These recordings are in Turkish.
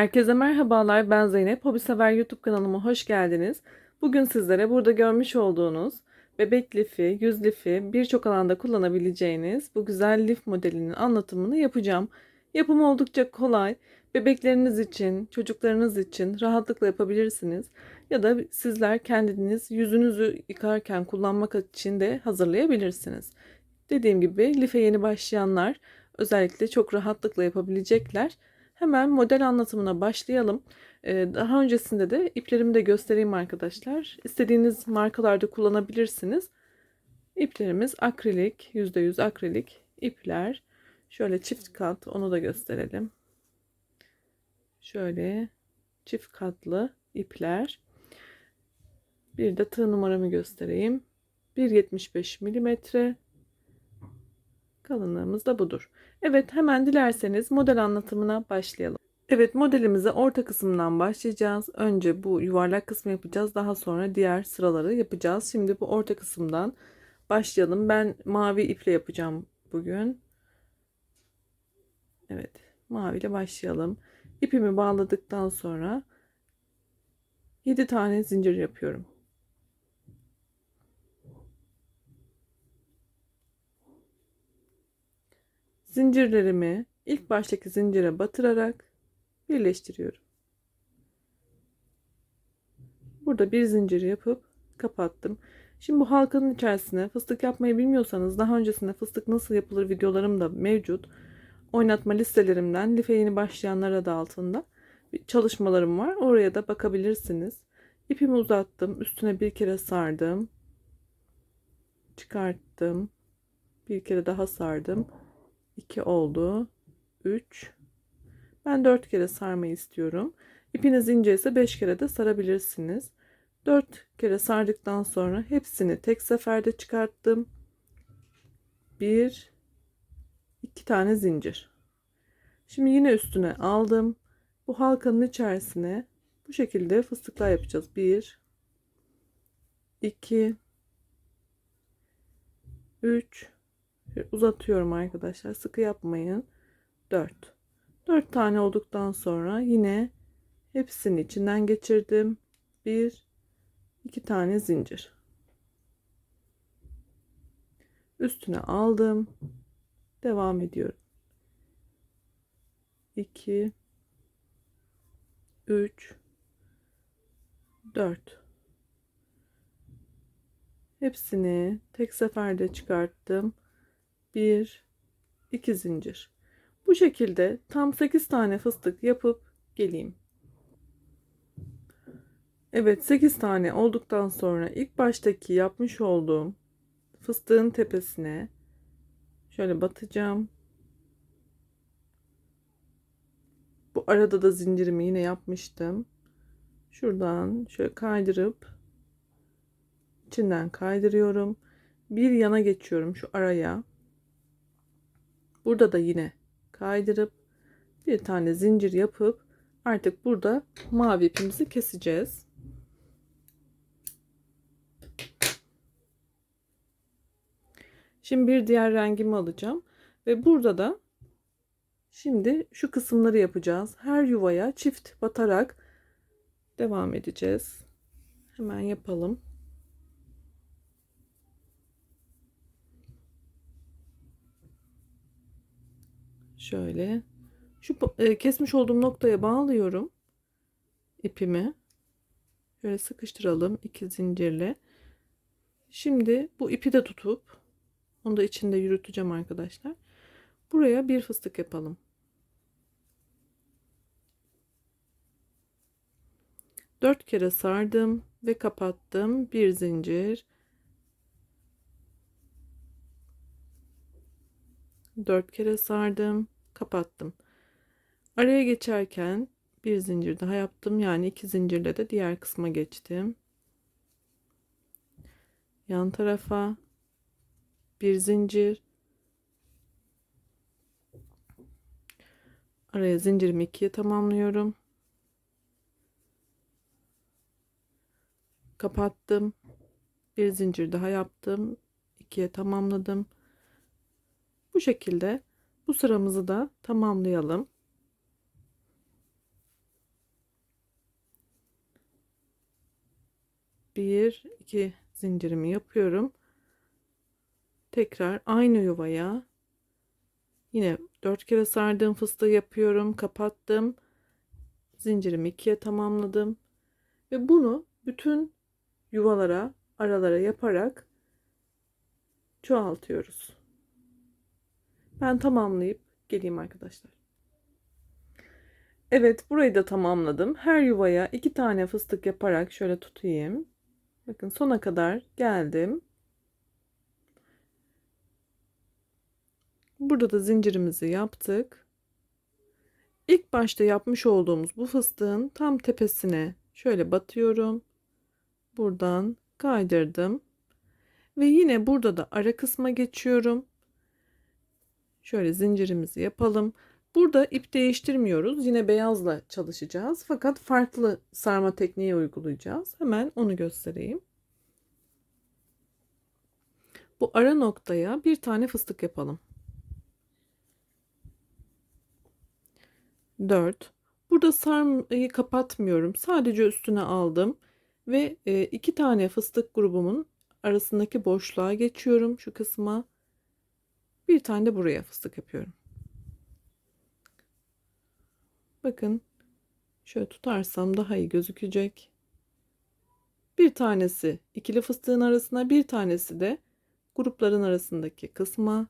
Herkese merhabalar. Ben Zeynep. Hobi Sever YouTube kanalıma hoş geldiniz. Bugün sizlere burada görmüş olduğunuz bebek lifi, yüz lifi birçok alanda kullanabileceğiniz bu güzel lif modelinin anlatımını yapacağım. Yapımı oldukça kolay. Bebekleriniz için, çocuklarınız için rahatlıkla yapabilirsiniz. Ya da sizler kendiniz yüzünüzü yıkarken kullanmak için de hazırlayabilirsiniz. Dediğim gibi life yeni başlayanlar özellikle çok rahatlıkla yapabilecekler. Hemen model anlatımına başlayalım. Ee, daha öncesinde de iplerimi de göstereyim arkadaşlar. İstediğiniz markalarda kullanabilirsiniz. İplerimiz akrilik, %100 akrilik ipler. Şöyle çift kat onu da gösterelim. Şöyle çift katlı ipler. Bir de tığ numaramı göstereyim. 1.75 milimetre. Kalınlığımız da budur. Evet hemen dilerseniz model anlatımına başlayalım. Evet modelimize orta kısımdan başlayacağız. Önce bu yuvarlak kısmı yapacağız. Daha sonra diğer sıraları yapacağız. Şimdi bu orta kısımdan başlayalım. Ben mavi iple yapacağım bugün. Evet mavi ile başlayalım. İpimi bağladıktan sonra 7 tane zincir yapıyorum. Zincirlerimi ilk baştaki zincire batırarak birleştiriyorum. Burada bir zincir yapıp kapattım. Şimdi bu halkanın içerisine fıstık yapmayı bilmiyorsanız daha öncesinde fıstık nasıl yapılır videolarım da mevcut. Oynatma listelerimden life yeni başlayanlara da altında çalışmalarım var. Oraya da bakabilirsiniz. İpimi uzattım. Üstüne bir kere sardım. Çıkarttım. Bir kere daha sardım. 2 oldu. 3. Ben 4 kere sarmayı istiyorum. İpiniz ince ise 5 kere de sarabilirsiniz. 4 kere sardıktan sonra hepsini tek seferde çıkarttım. 1 2 tane zincir. Şimdi yine üstüne aldım. Bu halkanın içerisine bu şekilde fıstıklar yapacağız. 1 2 3 uzatıyorum arkadaşlar. Sıkı yapmayın. 4. 4 tane olduktan sonra yine hepsini içinden geçirdim. 1 2 tane zincir. Üstüne aldım. Devam ediyorum. 2 3 4 Hepsini tek seferde çıkarttım. 1 2 zincir. Bu şekilde tam 8 tane fıstık yapıp geleyim. Evet 8 tane olduktan sonra ilk baştaki yapmış olduğum fıstığın tepesine şöyle batacağım. Bu arada da zincirimi yine yapmıştım. Şuradan şöyle kaydırıp içinden kaydırıyorum. Bir yana geçiyorum şu araya. Burada da yine kaydırıp bir tane zincir yapıp artık burada mavi ipimizi keseceğiz. Şimdi bir diğer rengimi alacağım ve burada da şimdi şu kısımları yapacağız. Her yuvaya çift batarak devam edeceğiz. Hemen yapalım. Şöyle şu e, kesmiş olduğum noktaya bağlıyorum ipimi. Şöyle sıkıştıralım iki zincirle. Şimdi bu ipi de tutup onu da içinde yürüteceğim arkadaşlar. Buraya bir fıstık yapalım. Dört kere sardım ve kapattım. Bir zincir. Dört kere sardım kapattım. Araya geçerken bir zincir daha yaptım. Yani iki zincirle de diğer kısma geçtim. Yan tarafa bir zincir. Araya zincirimi ikiye tamamlıyorum. Kapattım. Bir zincir daha yaptım. ikiye tamamladım. Bu şekilde bu sıramızı da tamamlayalım. Bir, iki zincirimi yapıyorum. Tekrar aynı yuvaya yine dört kere sardığım fıstığı yapıyorum. Kapattım. Zincirimi ikiye tamamladım. Ve bunu bütün yuvalara, aralara yaparak çoğaltıyoruz. Ben tamamlayıp geleyim arkadaşlar. Evet burayı da tamamladım. Her yuvaya iki tane fıstık yaparak şöyle tutayım. Bakın sona kadar geldim. Burada da zincirimizi yaptık. İlk başta yapmış olduğumuz bu fıstığın tam tepesine şöyle batıyorum. Buradan kaydırdım. Ve yine burada da ara kısma geçiyorum. Şöyle zincirimizi yapalım. Burada ip değiştirmiyoruz. Yine beyazla çalışacağız. Fakat farklı sarma tekniği uygulayacağız. Hemen onu göstereyim. Bu ara noktaya bir tane fıstık yapalım. 4. Burada sarmayı kapatmıyorum. Sadece üstüne aldım. Ve e, iki tane fıstık grubumun arasındaki boşluğa geçiyorum şu kısma. Bir tane de buraya fıstık yapıyorum. Bakın şöyle tutarsam daha iyi gözükecek. Bir tanesi ikili fıstığın arasına bir tanesi de grupların arasındaki kısma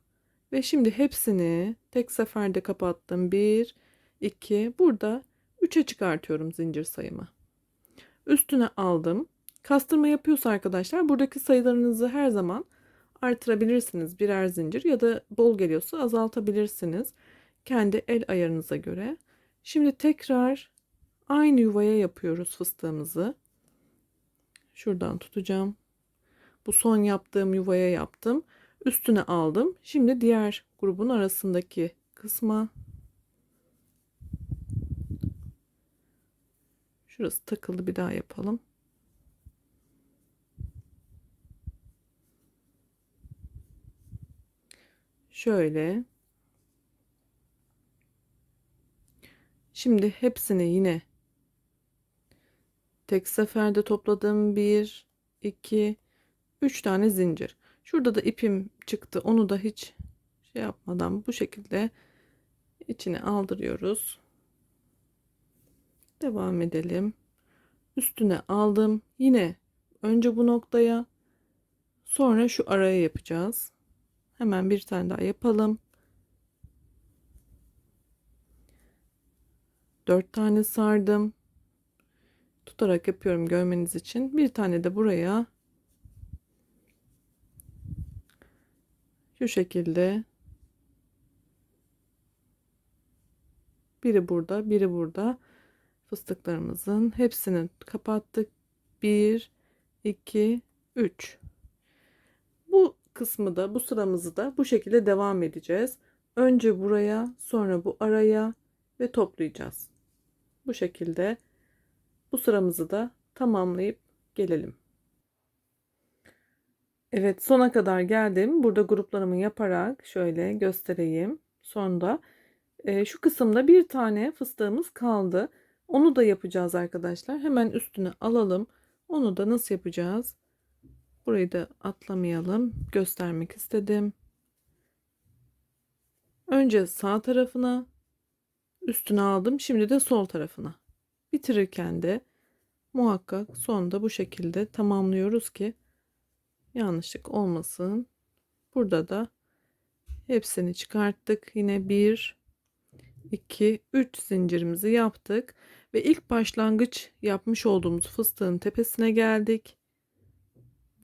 ve şimdi hepsini tek seferde kapattım. 1 2 burada 3'e çıkartıyorum zincir sayımı. Üstüne aldım. Kastırma yapıyorsa arkadaşlar buradaki sayılarınızı her zaman artırabilirsiniz birer zincir ya da bol geliyorsa azaltabilirsiniz. Kendi el ayarınıza göre. Şimdi tekrar aynı yuvaya yapıyoruz fıstığımızı. Şuradan tutacağım. Bu son yaptığım yuvaya yaptım. Üstüne aldım. Şimdi diğer grubun arasındaki kısma Şurası takıldı bir daha yapalım. Şöyle. Şimdi hepsini yine tek seferde topladım. 1, 2, 3 tane zincir. Şurada da ipim çıktı. Onu da hiç şey yapmadan bu şekilde içine aldırıyoruz. Devam edelim. Üstüne aldım. Yine önce bu noktaya sonra şu araya yapacağız. Hemen bir tane daha yapalım. 4 tane sardım. Tutarak yapıyorum görmeniz için. Bir tane de buraya şu şekilde biri burada, biri burada fıstıklarımızın hepsini kapattık. 1 2 3 Bu kısmı da bu sıramızı da bu şekilde devam edeceğiz. Önce buraya, sonra bu araya ve toplayacağız. Bu şekilde bu sıramızı da tamamlayıp gelelim. Evet sona kadar geldim. Burada gruplarımı yaparak şöyle göstereyim. Sonra e, şu kısımda bir tane fıstığımız kaldı. Onu da yapacağız arkadaşlar. Hemen üstüne alalım. Onu da nasıl yapacağız? Burayı da atlamayalım. Göstermek istedim. Önce sağ tarafına üstüne aldım. Şimdi de sol tarafına. Bitirirken de muhakkak sonda bu şekilde tamamlıyoruz ki yanlışlık olmasın. Burada da hepsini çıkarttık. Yine 1 2 3 zincirimizi yaptık ve ilk başlangıç yapmış olduğumuz fıstığın tepesine geldik.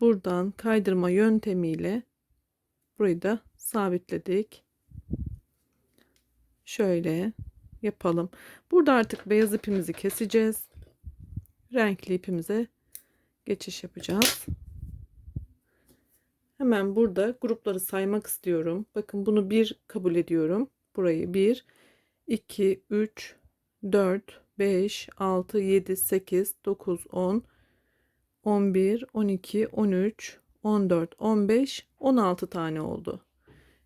Buradan kaydırma yöntemiyle burayı da sabitledik. Şöyle yapalım. Burada artık beyaz ipimizi keseceğiz. Renkli ipimize geçiş yapacağız. Hemen burada grupları saymak istiyorum. Bakın bunu bir kabul ediyorum. Burayı bir, iki, üç, dört, 5, 6, 7, 8, 9, 10, 11, 12, 13, 14, 15, 16 tane oldu.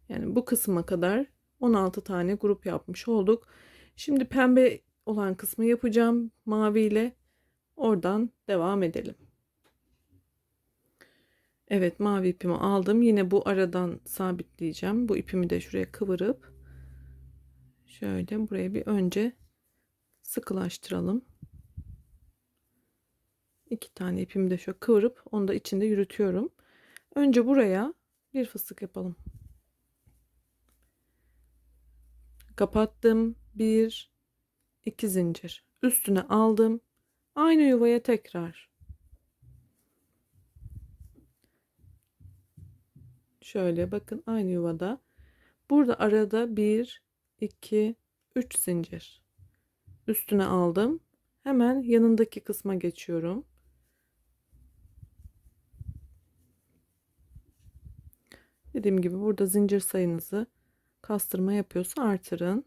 Yani bu kısma kadar 16 tane grup yapmış olduk. Şimdi pembe olan kısmı yapacağım mavi ile oradan devam edelim. Evet mavi ipimi aldım. Yine bu aradan sabitleyeceğim. Bu ipimi de şuraya kıvırıp şöyle buraya bir önce sıkılaştıralım. İki tane ipimi de şöyle kıvırıp onu da içinde yürütüyorum. Önce buraya bir fıstık yapalım. Kapattım. Bir, iki zincir. Üstüne aldım. Aynı yuvaya tekrar. Şöyle bakın aynı yuvada. Burada arada bir, iki, üç zincir. Üstüne aldım. Hemen yanındaki kısma geçiyorum. Dediğim gibi burada zincir sayınızı kastırma yapıyorsa artırın.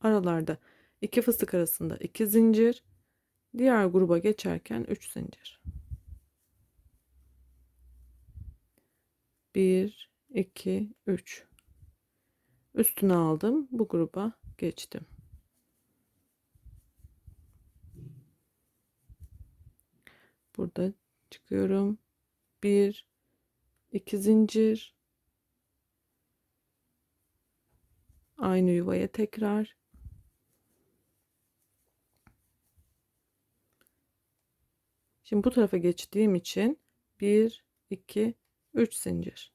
Aralarda iki fıstık arasında iki zincir. Diğer gruba geçerken 3 zincir. 1 2 3 Üstüne aldım. Bu gruba geçtim. Burada çıkıyorum. 1 2 zincir aynı yuvaya tekrar Şimdi bu tarafa geçtiğim için 1 2 3 zincir.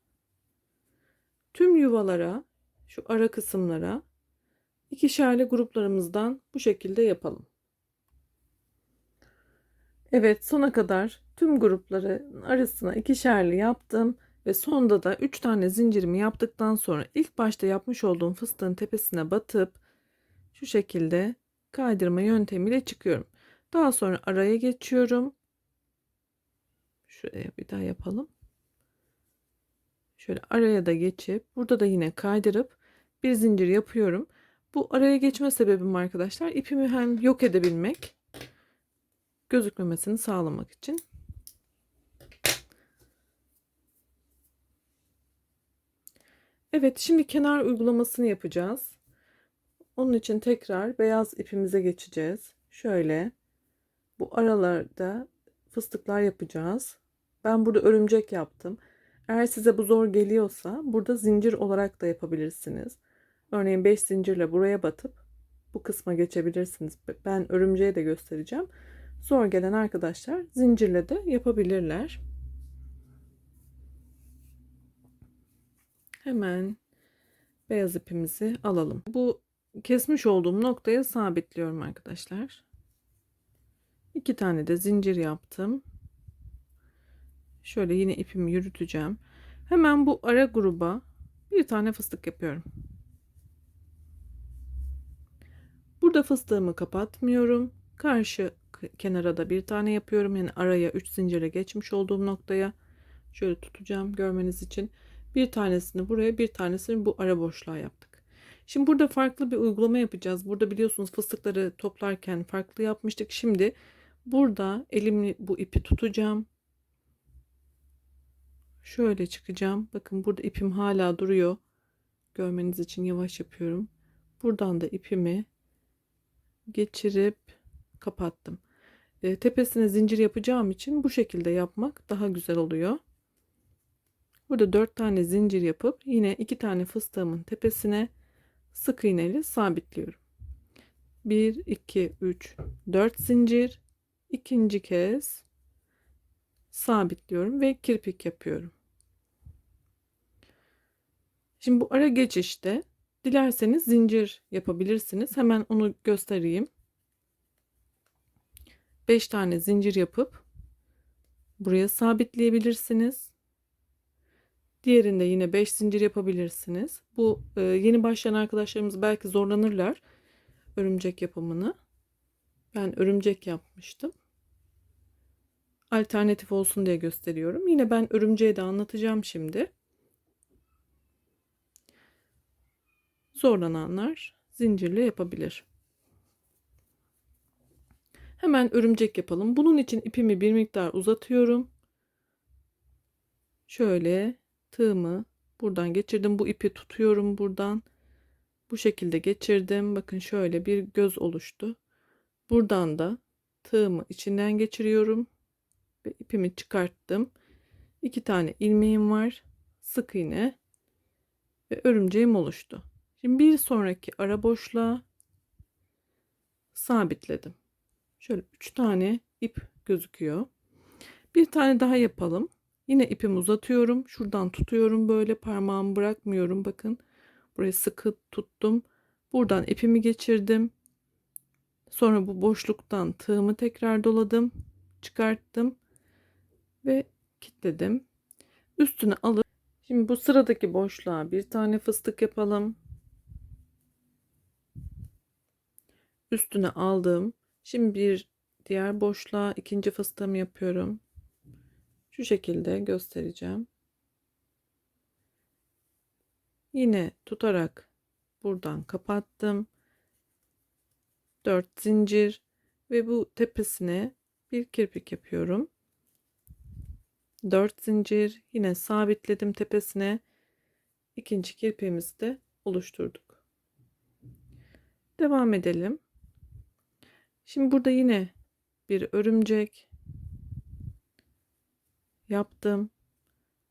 Tüm yuvalara şu ara kısımlara ikişerli gruplarımızdan bu şekilde yapalım. Evet sona kadar tüm grupları arasına ikişerli yaptım ve sonda da 3 tane zincirimi yaptıktan sonra ilk başta yapmış olduğum fıstığın tepesine batıp şu şekilde kaydırma yöntemiyle çıkıyorum. Daha sonra araya geçiyorum. Şuraya bir daha yapalım. Şöyle araya da geçip burada da yine kaydırıp bir zincir yapıyorum. Bu araya geçme sebebim arkadaşlar ipimi hem yok edebilmek gözükmemesini sağlamak için. Evet şimdi kenar uygulamasını yapacağız. Onun için tekrar beyaz ipimize geçeceğiz. Şöyle bu aralarda fıstıklar yapacağız. Ben burada örümcek yaptım. Eğer size bu zor geliyorsa burada zincir olarak da yapabilirsiniz. Örneğin 5 zincirle buraya batıp bu kısma geçebilirsiniz. Ben örümceği de göstereceğim. Zor gelen arkadaşlar zincirle de yapabilirler. Hemen beyaz ipimizi alalım. Bu kesmiş olduğum noktaya sabitliyorum arkadaşlar. İki tane de zincir yaptım. Şöyle yine ipimi yürüteceğim. Hemen bu ara gruba bir tane fıstık yapıyorum. Burada fıstığımı kapatmıyorum. Karşı kenara da bir tane yapıyorum. Yani araya 3 zincire geçmiş olduğum noktaya şöyle tutacağım görmeniz için. Bir tanesini buraya bir tanesini bu ara boşluğa yaptık. Şimdi burada farklı bir uygulama yapacağız. Burada biliyorsunuz fıstıkları toplarken farklı yapmıştık. Şimdi burada elimle bu ipi tutacağım. Şöyle çıkacağım. Bakın burada ipim hala duruyor. Görmeniz için yavaş yapıyorum. Buradan da ipimi geçirip kapattım. E, tepesine zincir yapacağım için bu şekilde yapmak daha güzel oluyor. Burada 4 tane zincir yapıp yine 2 tane fıstığımın tepesine sık iğneyle sabitliyorum. 1 2 3 4 zincir ikinci kez sabitliyorum ve kirpik yapıyorum. Şimdi bu ara geçişte dilerseniz zincir yapabilirsiniz. Hemen onu göstereyim. 5 tane zincir yapıp buraya sabitleyebilirsiniz. Diğerinde yine 5 zincir yapabilirsiniz. Bu e, yeni başlayan arkadaşlarımız belki zorlanırlar örümcek yapımını. Ben örümcek yapmıştım alternatif olsun diye gösteriyorum. Yine ben örümceği de anlatacağım şimdi. Zorlananlar zincirle yapabilir. Hemen örümcek yapalım. Bunun için ipimi bir miktar uzatıyorum. Şöyle tığımı buradan geçirdim. Bu ipi tutuyorum buradan. Bu şekilde geçirdim. Bakın şöyle bir göz oluştu. Buradan da tığımı içinden geçiriyorum ve ipimi çıkarttım. İki tane ilmeğim var. Sık iğne ve örümceğim oluştu. Şimdi bir sonraki ara boşluğa sabitledim. Şöyle üç tane ip gözüküyor. Bir tane daha yapalım. Yine ipimi uzatıyorum. Şuradan tutuyorum böyle parmağımı bırakmıyorum. Bakın burayı sıkı tuttum. Buradan ipimi geçirdim. Sonra bu boşluktan tığımı tekrar doladım. Çıkarttım. Ve kilitledim. Üstüne alıp şimdi bu sıradaki boşluğa bir tane fıstık yapalım. Üstüne aldım. Şimdi bir diğer boşluğa ikinci fıstığımı yapıyorum. Şu şekilde göstereceğim. Yine tutarak buradan kapattım. 4 zincir ve bu tepesine bir kirpik yapıyorum. 4 zincir yine sabitledim tepesine. İkinci kirpiğimizi de oluşturduk. Devam edelim. Şimdi burada yine bir örümcek yaptım.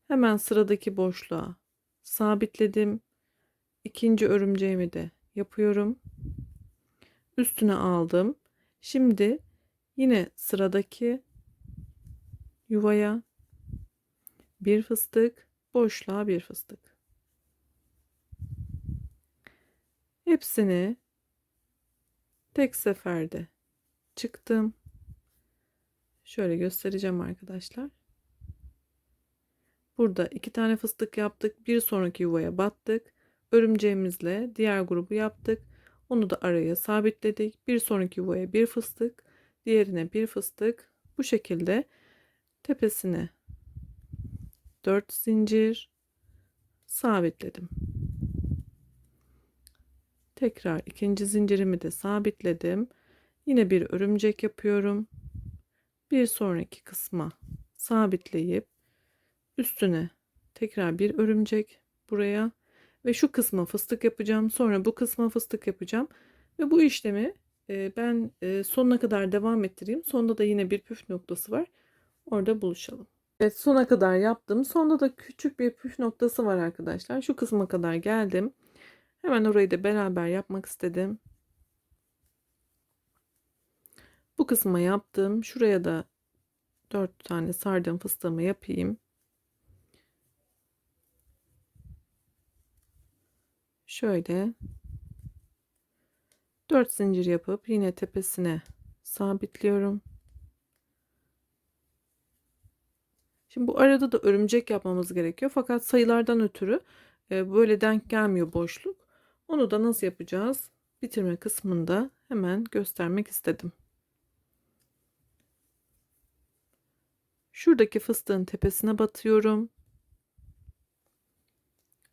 Hemen sıradaki boşluğa sabitledim. İkinci örümceğimi de yapıyorum. Üstüne aldım. Şimdi yine sıradaki yuvaya bir fıstık, boşluğa bir fıstık. Hepsini tek seferde çıktım. Şöyle göstereceğim arkadaşlar. Burada iki tane fıstık yaptık. Bir sonraki yuvaya battık. Örümceğimizle diğer grubu yaptık. Onu da araya sabitledik. Bir sonraki yuvaya bir fıstık. Diğerine bir fıstık. Bu şekilde tepesine 4 zincir sabitledim. Tekrar ikinci zincirimi de sabitledim. Yine bir örümcek yapıyorum. Bir sonraki kısma sabitleyip üstüne tekrar bir örümcek buraya ve şu kısma fıstık yapacağım. Sonra bu kısma fıstık yapacağım. Ve bu işlemi e, ben e, sonuna kadar devam ettireyim. Sonda da yine bir püf noktası var. Orada buluşalım. Evet sona kadar yaptım. Sonda da küçük bir püf noktası var arkadaşlar. Şu kısma kadar geldim. Hemen orayı da beraber yapmak istedim. Bu kısma yaptım. Şuraya da 4 tane sardığım fıstığımı yapayım. Şöyle 4 zincir yapıp yine tepesine sabitliyorum. Şimdi bu arada da örümcek yapmamız gerekiyor. Fakat sayılardan ötürü e, böyle denk gelmiyor boşluk. Onu da nasıl yapacağız? Bitirme kısmında hemen göstermek istedim. Şuradaki fıstığın tepesine batıyorum.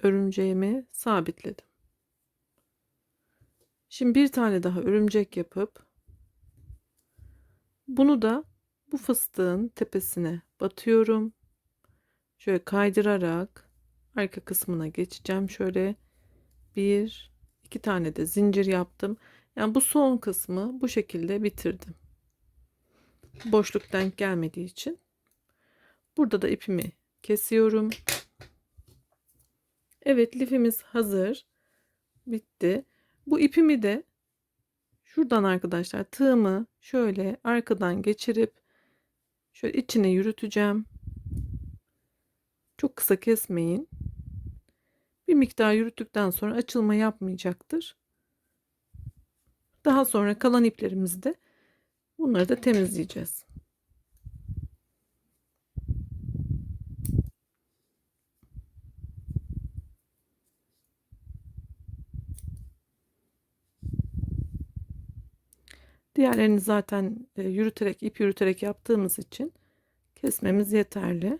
Örümceğimi sabitledim. Şimdi bir tane daha örümcek yapıp bunu da bu fıstığın tepesine batıyorum. Şöyle kaydırarak arka kısmına geçeceğim. Şöyle bir iki tane de zincir yaptım. Yani bu son kısmı bu şekilde bitirdim. Boşluk denk gelmediği için. Burada da ipimi kesiyorum. Evet lifimiz hazır. Bitti. Bu ipimi de şuradan arkadaşlar tığımı şöyle arkadan geçirip şöyle içine yürüteceğim. Çok kısa kesmeyin. Bir miktar yürüttükten sonra açılma yapmayacaktır. Daha sonra kalan iplerimizi de bunları da temizleyeceğiz. Diğerlerini zaten e, yürüterek, ip yürüterek yaptığımız için kesmemiz yeterli.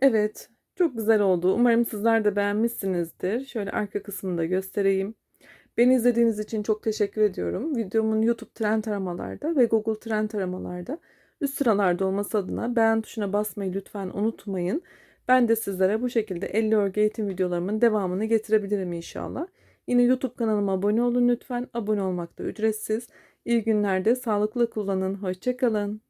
Evet, çok güzel oldu. Umarım sizler de beğenmişsinizdir. Şöyle arka kısmını da göstereyim. Beni izlediğiniz için çok teşekkür ediyorum. Videomun YouTube trend aramalarda ve Google trend aramalarda üst sıralarda olması adına beğen tuşuna basmayı lütfen unutmayın. Ben de sizlere bu şekilde elle örgü eğitim videolarımın devamını getirebilirim inşallah. Yine YouTube kanalıma abone olun lütfen. Abone olmak da ücretsiz. İyi günlerde sağlıklı kullanın. Hoşçakalın.